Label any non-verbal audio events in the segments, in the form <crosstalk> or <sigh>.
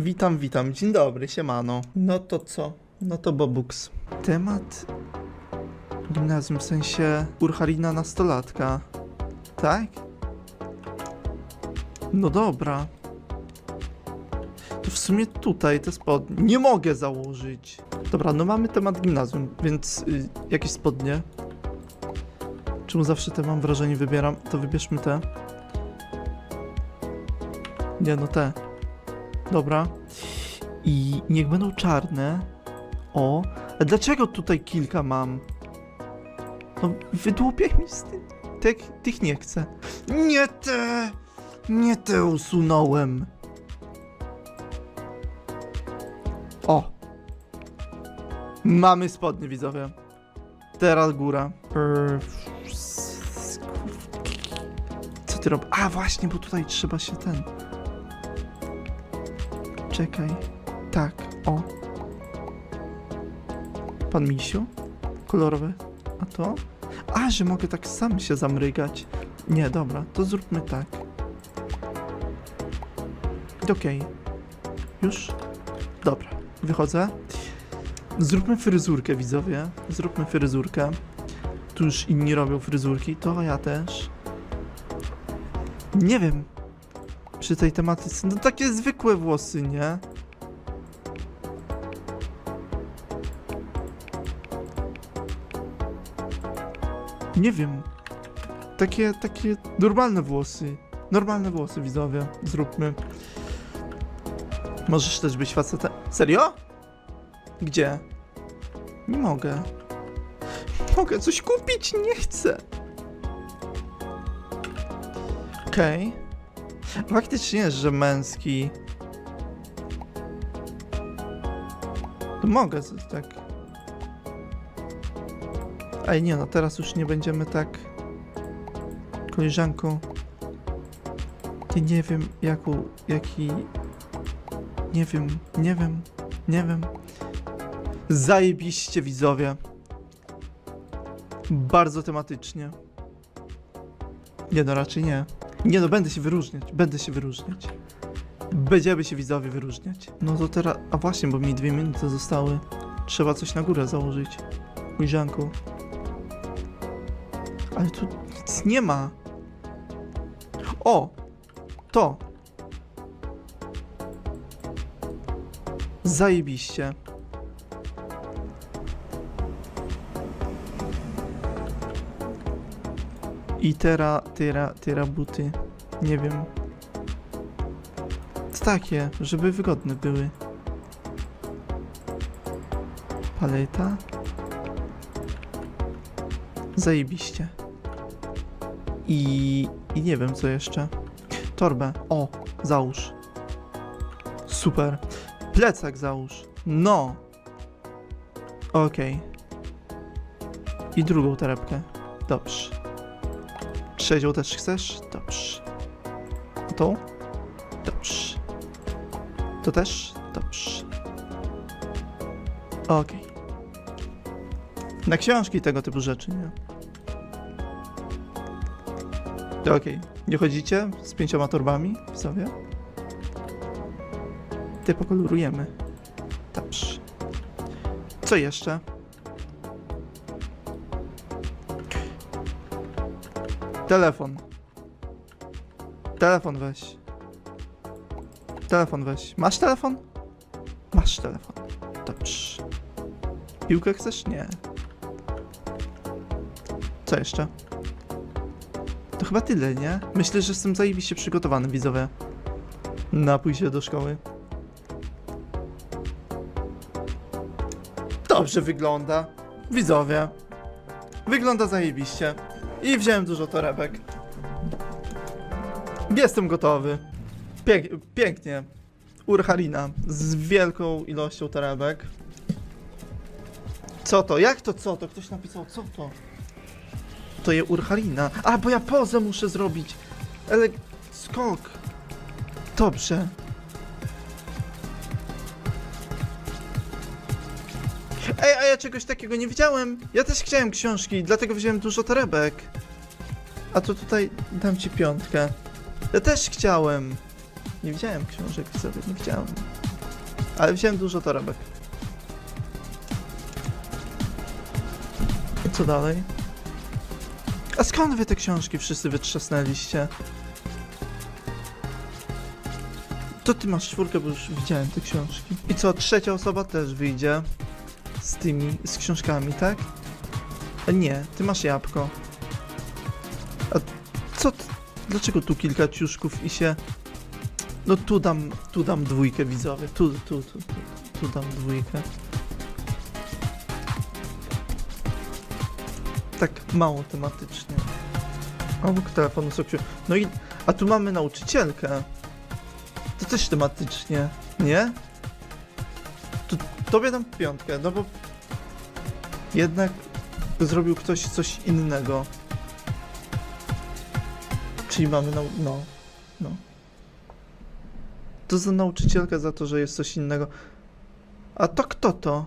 Witam, witam. Dzień dobry, siemano. No to co? No to Bobux. Temat gimnazjum, w sensie Urharina nastolatka. Tak? No dobra. To w sumie tutaj te spodnie nie mogę założyć. Dobra, no mamy temat gimnazjum, więc y, jakieś spodnie. Czemu zawsze te mam wrażenie wybieram? To wybierzmy te. Nie, no te. Dobra. I niech będą czarne. O. A dlaczego tutaj kilka mam? No, wydłupiaj mi z tym. Tych, tych nie chcę. Nie te! Nie te usunąłem. O! Mamy spodnie, widzowie. Teraz góra. Eee, Co ty robisz? A, właśnie, bo tutaj trzeba się ten... Czekaj. Tak, o. Pan Misiu? Kolorowy. A to? A, że mogę tak sam się zamrygać. Nie, dobra, to zróbmy tak. Okej. Już? Dobra, wychodzę. Zróbmy fryzurkę, widzowie. Zróbmy fryzurkę. Tu już inni robią fryzurki, to ja też. Nie wiem, przy tej tematyce. No takie zwykłe włosy, nie? Nie wiem. Takie, takie normalne włosy. Normalne włosy, widzowie. Zróbmy. Możesz też być facetem. Serio? Gdzie? Nie mogę. Mogę coś kupić, nie chcę. Okej. Faktycznie, że męski. To mogę z- tak. Ej, nie no, teraz już nie będziemy tak. Koleżanką. Ja nie wiem, jaką, jaki. Nie wiem, nie wiem, nie wiem. Zajebiście widzowie. Bardzo tematycznie. Nie no, raczej nie. Nie no, będę się wyróżniać, będę się wyróżniać. Będziemy się widzowie wyróżniać. No to teraz, a właśnie, bo mi dwie minuty zostały. Trzeba coś na górę założyć. Ujrzanku. Ale tu nic nie ma. O! To! Zajebiście. I tera, tera, tera buty. Nie wiem. Takie, żeby wygodne były. Paleta. Zajebiście. I, I nie wiem co jeszcze. Torbę. O, załóż. Super. Plecak załóż. No. Okej. I drugą torebkę. Dobrze. Trzecią też chcesz? Dobrze. Tą? Dobrze. To też? Dobrze. Okej. Na książki tego typu rzeczy, nie? Okej. Nie chodzicie z pięcioma torbami w sobie? Ty pokolorujemy. Dobrze. Co jeszcze? Telefon. Telefon weź. Telefon weź. Masz telefon? Masz telefon. Dobrze. Piłkę chcesz? Nie. Co jeszcze? To chyba tyle, nie? Myślę, że jestem zajebiście przygotowany, widzowie. Na pójście do szkoły. Dobrze wygląda. Widzowie. Wygląda zajebiście. I wziąłem dużo torebek. Jestem gotowy. Pięk pięknie. Urharina z wielką ilością torebek. Co to? Jak to co to? Ktoś napisał co to? To je Urharina. A, bo ja pozę muszę zrobić. Ale skok. Dobrze. Czegoś takiego nie widziałem. Ja też chciałem książki, dlatego wziąłem dużo torebek. A to tutaj dam ci piątkę. Ja też chciałem. Nie widziałem książek sobie, nie chciałem. Ale wziąłem dużo torebek. Co dalej? A skąd wy te książki wszyscy wytrzasnęliście? To ty masz czwórkę, bo już widziałem te książki. I co, trzecia osoba też wyjdzie z tymi, z książkami, tak? A nie, ty masz jabłko. A co, dlaczego tu kilka ciuszków i się... No tu dam, tu dam dwójkę widzowie, tu, tu, tu, tu, dam dwójkę. Tak mało tematycznie. Obok telefonu książki. No i, a tu mamy nauczycielkę. To też tematycznie, nie? To, tobie dam piątkę, no bo jednak zrobił ktoś coś innego. Czyli mamy nau... no, no. To za nauczycielkę za to, że jest coś innego. A to kto to?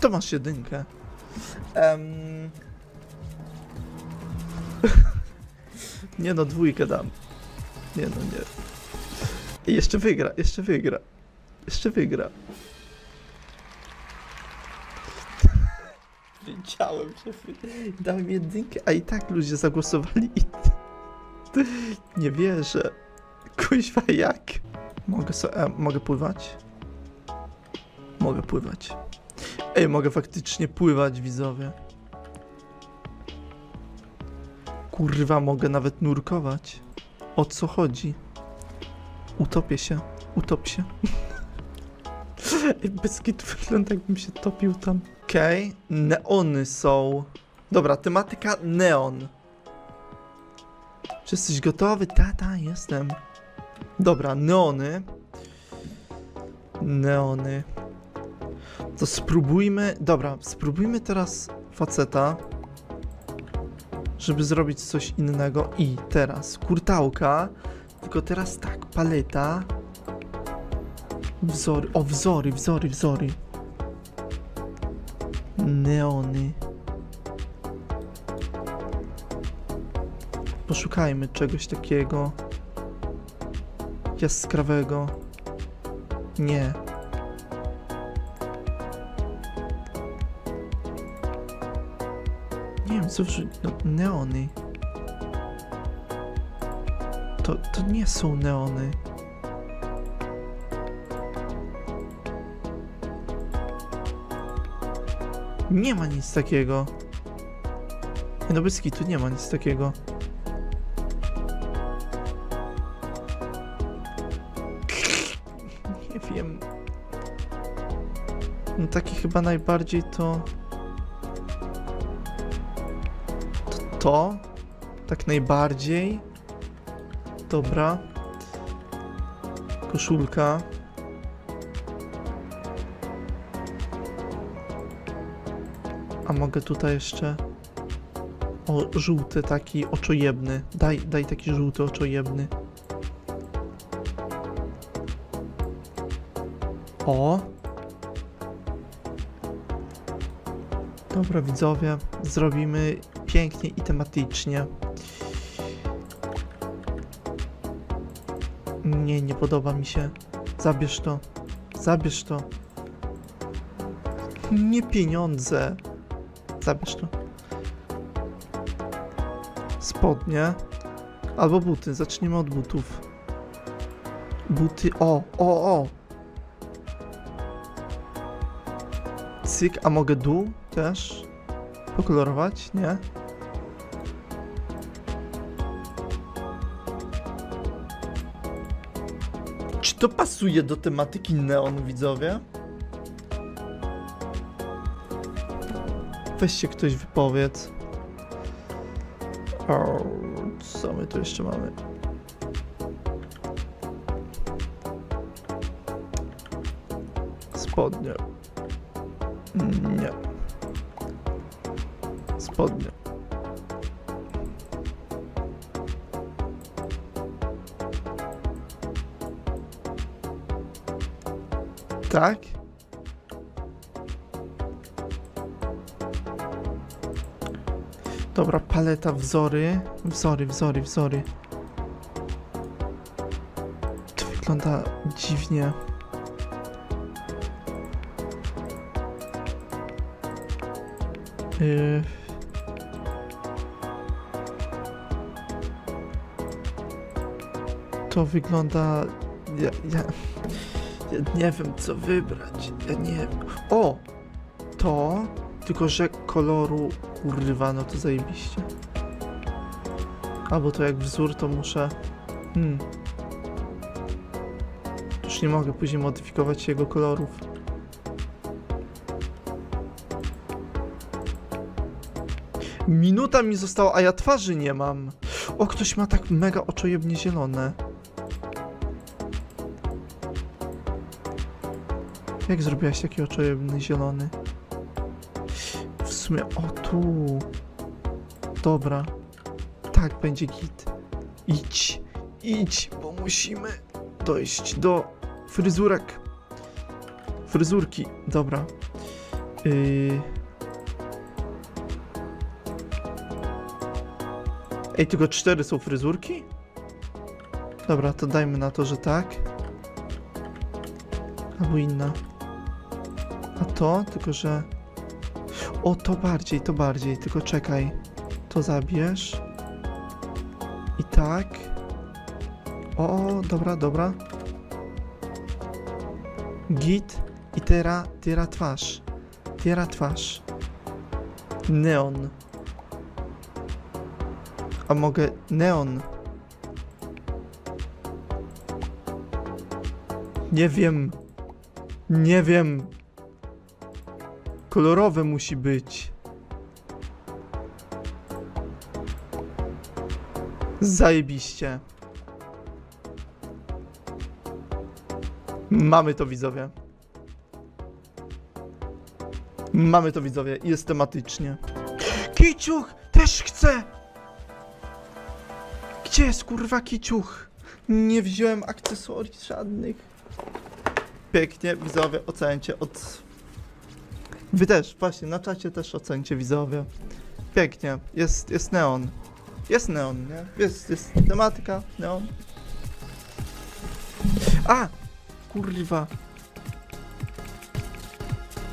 To masz jedynkę. Em... <laughs> nie no, dwójkę dam. Nie no, nie. I jeszcze wygra, jeszcze wygra. Jeszcze wygra. <laughs> Wiedziałem, że dałem jedynkę, a i tak ludzie zagłosowali i... <laughs> Nie wierzę. Kuźwa, jak? Mogę so... e, mogę pływać? Mogę pływać. Ej, mogę faktycznie pływać, widzowie. Kurwa, mogę nawet nurkować. O co chodzi? Utopię się. Utop się. <laughs> Bez kitu wygląda jakbym się topił tam. Okej, neony są. Dobra, tematyka neon. Czy jesteś gotowy? Tata, jestem. Dobra, neony. Neony. To spróbujmy. Dobra, spróbujmy teraz faceta. Żeby zrobić coś innego. I teraz kurtałka. Tylko teraz tak, paleta. Wzory. O, wzory, wzory, wzory. Neony. Poszukajmy czegoś takiego jaskrawego. Nie. Nie wiem, co wrzu... No, neony. To, to nie są neony. Nie ma nic takiego. Nie, No tu nie ma nic takiego. <laughs> Nie wiem. No taki chyba najbardziej to... To? Tak najbardziej? Dobra. Koszulka. A mogę tutaj jeszcze... O, żółty taki oczojebny. Daj, daj taki żółty oczojebny. O! Dobra, widzowie, zrobimy pięknie i tematycznie. Nie, nie podoba mi się. Zabierz to. Zabierz to. Nie pieniądze. Zabierz to. Spodnie. Albo buty. Zacznijmy od butów. Buty. O, o, o. Cyk, a mogę dół też pokolorować? Nie? To pasuje do tematyki neon, widzowie? Weź się ktoś wypowiedz. Co my tu jeszcze mamy? Spodnie. Nie. Tak? Dobra, paleta, wzory. Wzory, wzory, wzory. To wygląda dziwnie. Yy... To wygląda. Ja, ja, ja nie wiem, co wybrać. Ja nie wiem. O! To, tylko że koloru kurwa, no to zajebiście. Albo to jak wzór, to muszę. Hmm. Już nie mogę później modyfikować jego kolorów. Minuta mi została, a ja twarzy nie mam. O, ktoś ma tak mega oczojebnie zielone. Jak zrobiłaś taki oczojebny zielony? W sumie, o tu. Dobra. Tak, będzie git. Idź, idź, bo musimy dojść do fryzurek. Fryzurki, dobra. Yy... Ej, tylko cztery są fryzurki? Dobra, to dajmy na to, że tak. Albo inna. A to, tylko że... O, to bardziej, to bardziej, tylko czekaj. To zabierz. I tak. O, dobra, dobra. Git. I teraz, teraz twarz. Teraz twarz. Neon. A mogę neon. Nie wiem. Nie wiem. Kolorowe musi być. Zajebiście. Mamy to widzowie. Mamy to widzowie. Jest tematycznie. Kiciuch! Też chcę! Gdzie jest kurwa kiciuch? Nie wziąłem akcesorii żadnych. Pięknie, widzowie, ocencie od... Wy też, właśnie, na czacie też ocencie, widzowie. Pięknie, jest, jest neon. Jest neon, nie? Jest, jest tematyka, neon. A! Kurwa.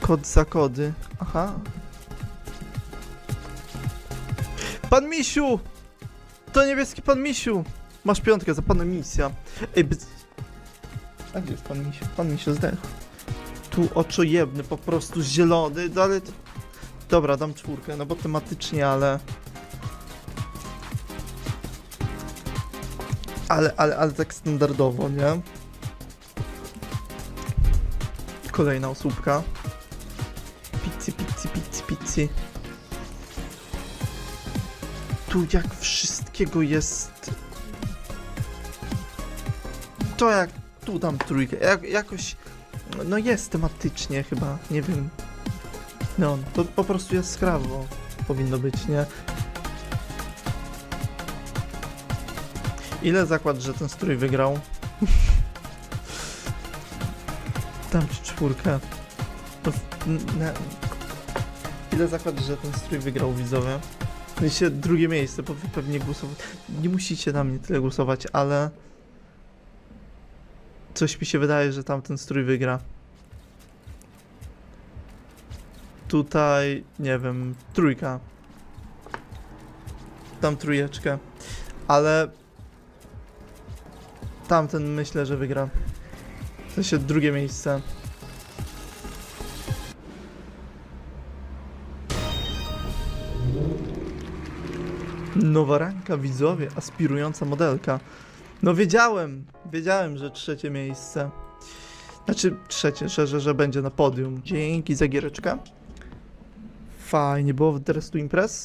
Kod za kody. Aha. Pan Misiu! To niebieski pan Misiu! Masz piątkę za pana misja. Ej, bez... A gdzie jest pan Misiu? Pan Misiu zdechł. Tu oczojebny, po prostu zielony, no ale to... Dobra, dam czwórkę, no bo tematycznie, ale... Ale, ale, ale tak standardowo, nie? Kolejna osóbka. Pizzi, pizzi, pizzi, pizzi. Tu jak wszystkiego jest... To jak... Tu dam trójkę. Jak, jakoś... No jest tematycznie chyba, nie wiem. No, to po prostu jaskrawo powinno być, nie? Ile zakład, że ten strój wygrał? <laughs> Dam ci czwórkę. To na, ile zakład, że ten strój wygrał widzowie? Sensie drugie miejsce, bo pewnie głosować. Nie musicie na mnie tyle głosować, ale coś mi się wydaje, że tamten strój wygra. Tutaj, nie wiem, trójka. Tam trójeczkę. Ale tamten myślę, że wygra. W sensie drugie miejsce. Nowa ranka widzowie, aspirująca modelka. No wiedziałem, wiedziałem, że trzecie miejsce. Znaczy trzecie, że, że, że będzie na podium. Dzięki za giereczkę. Fajnie było w Dress to Impress.